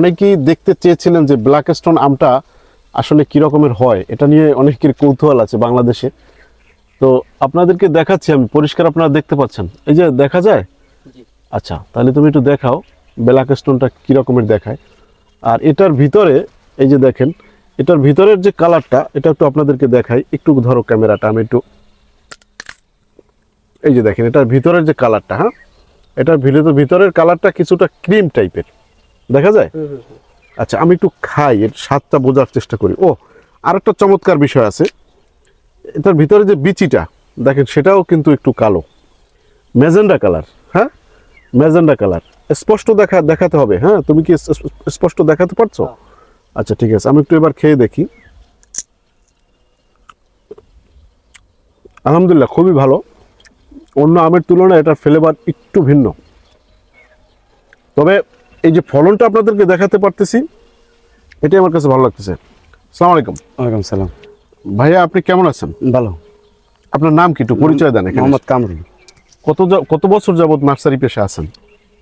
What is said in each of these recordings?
অনেকেই দেখতে চেয়েছিলেন যে ব্ল্যাক স্টোন আমটা আসলে কি রকমের হয়। এটা নিয়ে অনেকের কৌতূহল আছে বাংলাদেশে। তো আপনাদেরকে দেখাচ্ছি আমি পরিষ্কার আপনারা দেখতে পাচ্ছেন। এই যে দেখা যায়? আচ্ছা তাহলে তুমি একটু দেখাও ব্ল্যাক স্টোনটা কি রকমের দেখায়। আর এটার ভিতরে এই যে দেখেন এটার ভিতরের যে কালারটা এটা একটু আপনাদেরকে দেখাই। একটু ধরো ক্যামেরাটা আমি একটু এই যে দেখেন এটার ভিতরের যে কালারটা হ্যাঁ? এটার ভিতরে ভিতরের কালারটা কিছুটা ক্রিম টাইপের। দেখা যায়? আচ্ছা আমি একটু খাই এর স্বাদটা বোঝার চেষ্টা করি। ও আর একটা চমৎকার বিষয় আছে। এটার ভিতরে যে বিচিটা দেখেন সেটাও কিন্তু একটু কালো। ম্যাজেন্ডা কালার হ্যাঁ? Magenta colour. স্পষ্ট দেখা দেখাতে হবে হ্যাঁ? তুমি কি স্পষ্ট দেখাতে পারছ? আচ্ছা ঠিক আছে আমি একটু এবার খেয়ে দেখি। আলহামদুলিল্লাহ খুবই ভালো। অন্য আমের তুলনায় এটার ফ্লেভার একটু ভিন্ন। তবে এই যে ফলনটা আপনাদেরকে দেখাতে পারতেছি এটাই আমার কাছে ভালো লাগতেছে। সালাম আলাইকুম। ওয়ালাইকুম সালাম। ভাইয়া আপনি কেমন আছেন? ভালো। আপনার নাম কি একটু পরিচয় দেন এখানে। মোহাম্মদ কামরুল। কত কত বছর যাবত নার্সারি পেশে আছেন?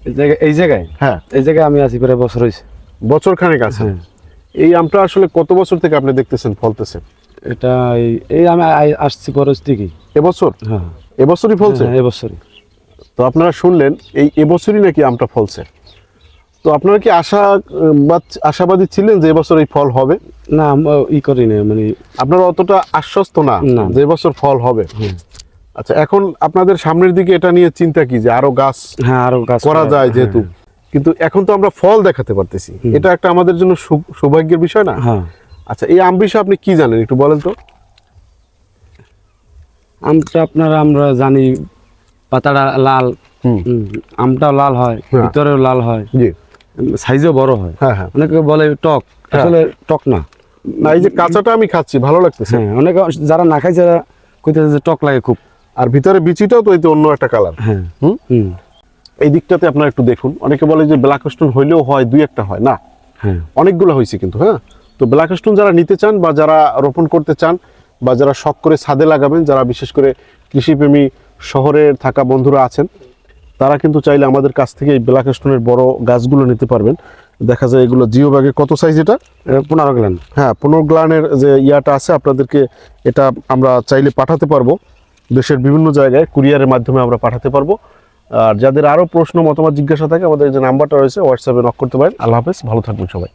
এই জায়গায় এই জায়গায়? হ্যাঁ। এই জায়গায় আমি আছি প্রায় বছর হয়েছে। বছর খানেক আছেন। হ্যাঁ। এই আমটা আসলে কত বছর থেকে আপনি দেখতেছেন ফলতেছে এটা এই- আমি আসছি খরচ থেকেই এবছর? হ্যাঁ। এবছরই ফলছে? এবছরই। তো আপনারা শুনলেন এই এবছরই নাকি আমটা ফলছে? তো আপনারা কি আশা আশাবাদী ছিলেন যে এবছর এই ফল হবে? না ই করি না মানে আপনারা অতটা আশ্বস্ত না। যে এবছর ফল হবে? আচ্ছা এখন আপনাদের সামনের দিকে এটা নিয়ে চিন্তা কি যে আরও গাছ হ্যাঁ আরও গাছ করা যায় যেহেতু? কিন্তু এখন তো আমরা ফল দেখাতে পারতেছি। এটা একটা আমাদের জন্য সৌভাগ্যের বিষয় না? হ্যাঁ। আচ্ছা এই আম বিষয়ে আপনি কি জানেন একটু বলেন তো। আমটা আপনারা আমরা জানি পাতাটা লাল। আমটাও লাল হয় হ্যাঁ। ভিতরেও লাল হয়। জি। সাইজও বড় হয়। হ্যাঁ হ্যাঁ। অনেকে বলে টক। আসলে টক না। না এই যে কাঁচাটা আমি খাচ্ছি ভালো লাগতেছে। হ্যাঁ অনেকে যারা না খায় যারা কইতেছে যে টক লাগে খুব। আর ভিতরে বিচিটাও তো এই অন্য একটা কালার হ্যাঁ। হুম? হুম। এই দিকটাতে আপনারা একটু দেখুন। অনেকে বলে যে ব্ল্যাক স্টোন হইলেও হয় দুই একটা হয়। না। হ্যাঁ। অনেকগুলো হয়েছে কিন্তু হ্যাঁ। তো ব্ল্যাক স্টোন যারা নিতে চান বা যারা রোপণ করতে চান বা যারা শখ করে ছাদে লাগাবেন যারা বিশেষ করে কৃষিপ্রেমী শহরে থাকা বন্ধুরা আছেন তারা কিন্তু চাইলে আমাদের কাছ থেকে এই ব্ল্যাক স্টোনের বড় গাছগুলো নিতে পারবেন। দেখা যায় এগুলো জিও ব্যাগে কত সাইজ এটা? পনেরো গ্লান হ্যাঁ পনেরো গ্লানের যে ইয়াটা আছে আপনাদেরকে এটা আমরা চাইলে পাঠাতে পারব। দেশের বিভিন্ন জায়গায় কুরিয়ারের মাধ্যমে আমরা পাঠাতে পারব। আর যাদের আরও প্রশ্ন মতামত জিজ্ঞাসা থাকে আমাদের যে নাম্বারটা রয়েছে হোয়াটসঅ্যাপে নক করতে পারেন। আল্লাহ হাফেজ ভালো থাকবেন সবাই।